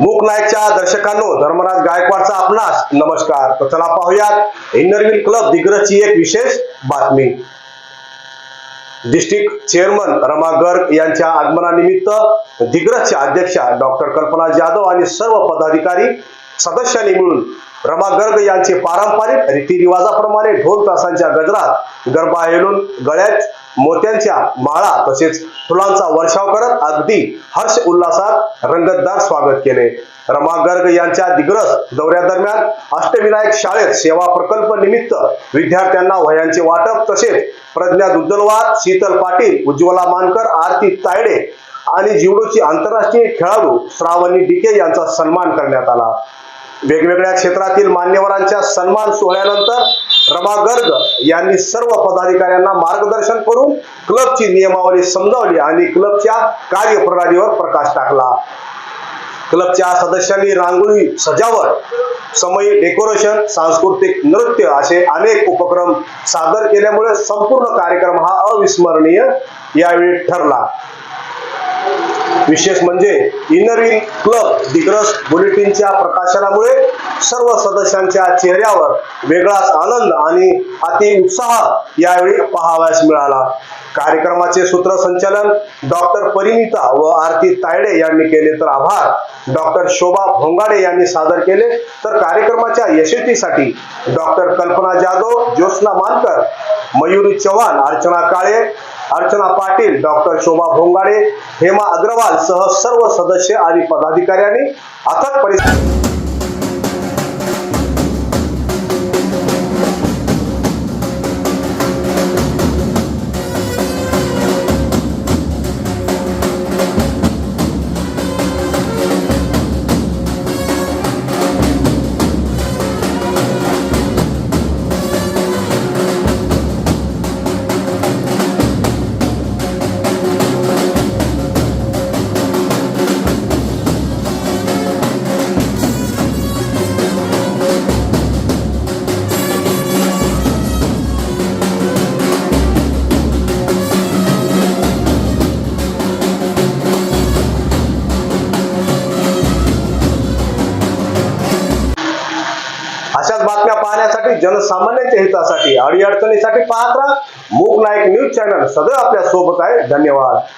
मूक नायकच्या दर्शकांनो धर्मराज गायकवाडचा आपणास नमस्कार. तर चला पाहूयात इनरविल क्लब दिग्रजची एक विशेष बातमी. डिस्ट्रिक्ट चेअरमन रमा गर्ग यांच्या आगमनानिमित्त दिग्रजच्या अध्यक्षा डॉक्टर कल्पना जाधव आणि सर्व पदाधिकारी सदस्यांनी मिळून रमा गर्ग यांचे पारंपरिक रीतिरिवाजाप्रमाणे ढोल तासांच्या गजरात गरबा हेलून गळ्यात मोत्यांच्या माळा तसेच फुलांचा वर्षाव करत अगदी हर्ष उल्हासात रंगतदार स्वागत केले. रमा गर्ग यांच्या दिग्रस दौऱ्यादरम्यान अष्टविनायक शाळेत सेवा प्रकल्प निमित्त विद्यार्थ्यांना वह्यांचे वाटप तसेच प्रज्ञा दुद्दलवार शीतल पाटील उज्ज्वला मानकर आरती तायडे आणि जिवडूची आंतरराष्ट्रीय खेळाडू श्रावणी डिके यांचा सन्मान करण्यात आला. वेगवेगळ्या क्षेत्रातील मान्यवरांच्या सन्मान सोहळ्यानंतर रमा गर्ग यांनी सर्व पदाधिकाऱ्यांना मार्गदर्शन करून क्लबची नियमावली समजावली आणि क्लबच्या कार्यप्रणालीवर प्रकाश टाकला. क्लबच्या सदस्यांनी रांगोळी सजावट समयी डेकोरेशन सांस्कृतिक नृत्य असे अनेक उपक्रम सादर केल्यामुळे संपूर्ण कार्यक्रम हा अविस्मरणीय यावेळी ठरला. विशेष म्हणजे इनरविल क्लब दिग्रस बुलेटिनच्या प्रकाशनामुळे सर्व सदस्यांच्या चेहऱ्यावर वेगळाच आनंद आणि अति उत्साह यावेळी पाहावयास मिळाला. कार्यक्रमाचे सूत्रसंचालन डॉक्टर परिणिता व आरती तायडे यांनी केले तर आभार. डॉक्टर शोभा भोंगाडे यांनी सादर केले तर कार्यक्रमाच्या यशस्वीसाठी डॉक्टर कल्पना जाधव ज्योत्स्ना मानकर मयुरी चव्हाण अर्चना काळे अर्चना पाटील डॉक्टर शोभा भोंगाडे हेमा अग्रवाल सह सर्व सदस्य आणि पदाधिकाऱ्यांनी अथक परिस्थिती जनसामान्यांच्या हितासाठी अडीअडचणीसाठी पाहत राहा. मूक नायक न्यूज चॅनल सदैव आपल्यासोबत आहे. धन्यवाद.